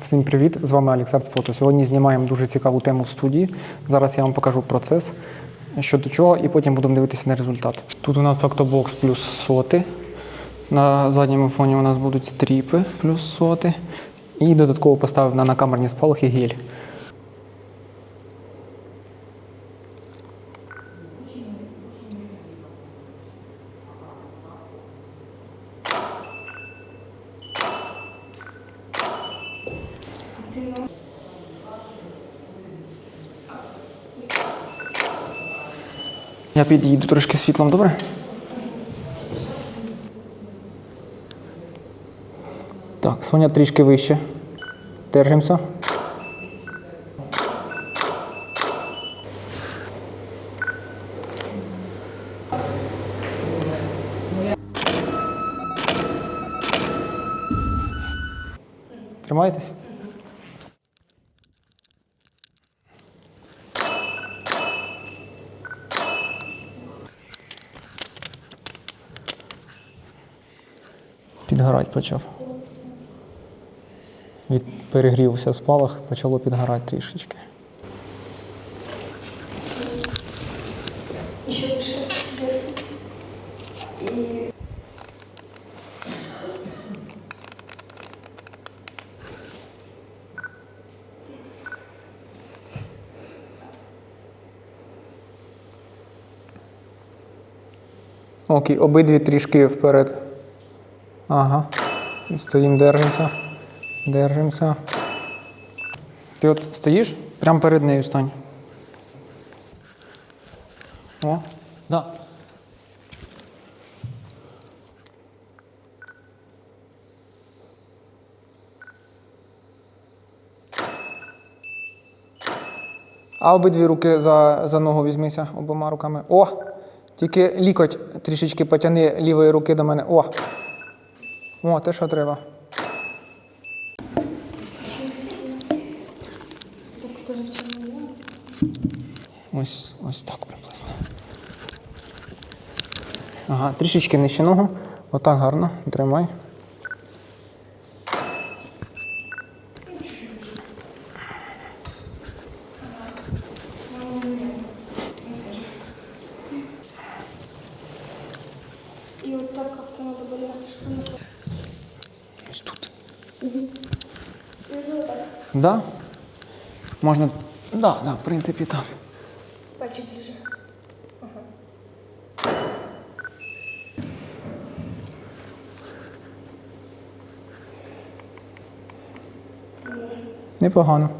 Всім привіт! З вами Олександр Фото. Сьогодні знімаємо дуже цікаву тему в студії. Зараз я вам покажу процес, що до чого, і потім будемо дивитися на результат. Тут у нас октобокс плюс соти. На задньому фоні у нас будуть стріпи плюс соти. І додатково поставив на накамерні спалахи гель. Я підійду трошки світлом, добре? Так, Соня трішки вище. Держимося. Тримаєтесь? Підгорати почав. Від перегрівся спалах, почало підгорати трішечки. Окей, обидві трішки вперед. Ага. Стоїмо, держимося. Держимося. Ти от стоїш? Прямо перед нею стань. О, да. А обидві руки за, за ногу візьмися обома руками. О! Тільки лікоть трішечки потяни лівої руки до мене. О! О, те, що треба. Ось, ось так приблизно. Ага, трішечки нижче ногу. Отак гарно. Тримай. И вот так как-то надо было, чтобы Ось тут. Да? Можна. Да, да, в принципі, так. Пальчик ближе. Непогано.